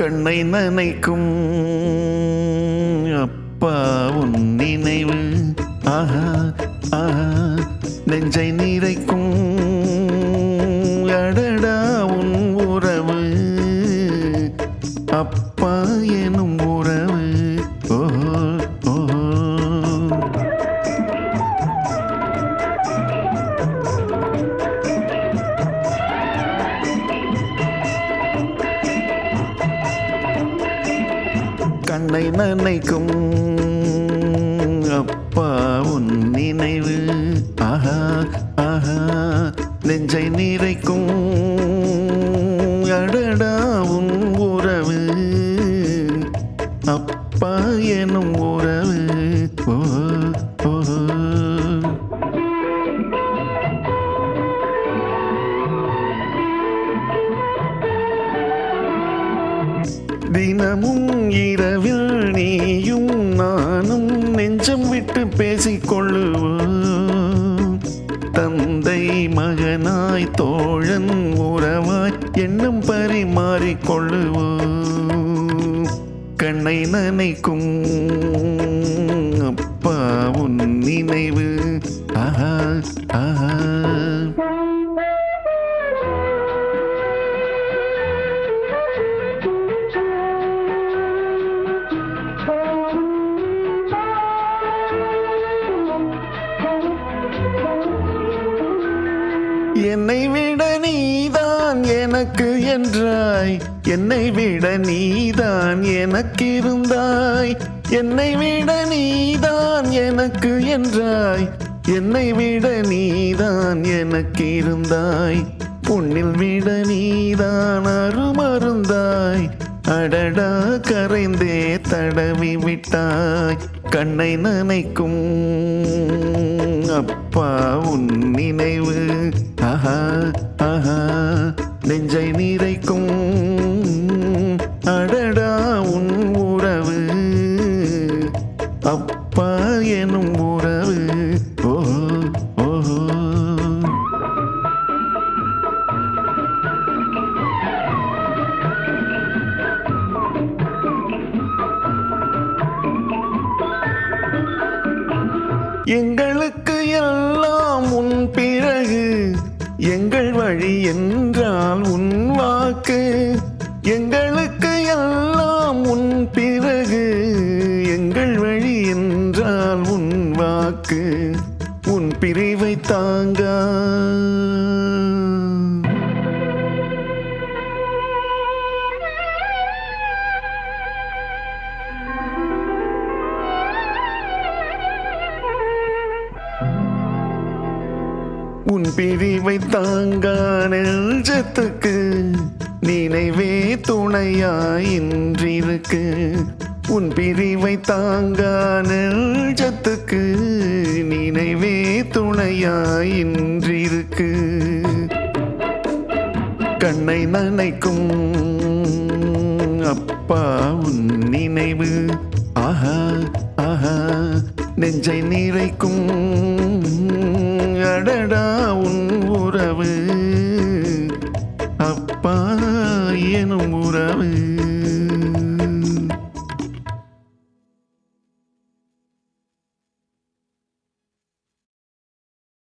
கண்ணை நனைக்கும். அப்பா உன் நினைவு. ஆஹா ஆஹா நெஞ்சை நிறைக்கும். அடடா உன் உறவு. அப்பா எனும் கண்ணை நினைக்கும் அப்பா உன் நினைவு. ஆஹா ஆஹா நெஞ்சை நிறைக்கும். அடடா உன் உறவு. அப்பா எனும் தினமும் இரவில் நீயும் நானும் நெஞ்சம் விட்டு பேசிக்கொள்ளுவோம். தந்தை மகனாய் தோழன் உறவாய் எண்ணம் பரிமாறிக்கொள்ளுவோம். கண்ணை நனைக்கும் அப்பா உன் நினைவு. ஆஹா ஆஹா. என்னை விட நீதான் எனக்கு என்றாய். என்னை விட நீதான் எனக்கு இருந்தாய். என்னை விட நீதான் எனக்கு என்றாய். என்னை விட நீதான் எனக்கு இருந்தாய். பொன்னில் விட நீதான் அருமருந்தாய். அடடா கரைந்தே தடவி விட்டாய். கண்ணை நனைக்கும் அப்பா உன் நினைவு. ஆஹா ஆஹா நெஞ்சை நிறைக்கும். அடடா உன் உறவு. அப்பா எனும் உறவு. ஓஹோ ஓஹோ. எங்களுக்கு எல்லாம் உன் பிறகு. எங்கள் வழி என்றால் உன் வாக்கு. எங்களுக்கு எல்லாம் உன் பிறகு. எங்கள் வழி என்றால் உன் வாக்கு. உன் பிரிவை தாங்க. பிரிவை தாங்க நெஞ்சத்துக்கு நினைவே துணையாயின்றிருக்கு உன் பிரிவை தாங்க நெஞ்சத்துக்கு நினைவே துணையாயின்றிருக்கு கண்ணை நனைக்கும் அப்பா உன் நினைவு. ஆஹா ஆஹா நெஞ்சை நிறைக்கும். அடடா உன்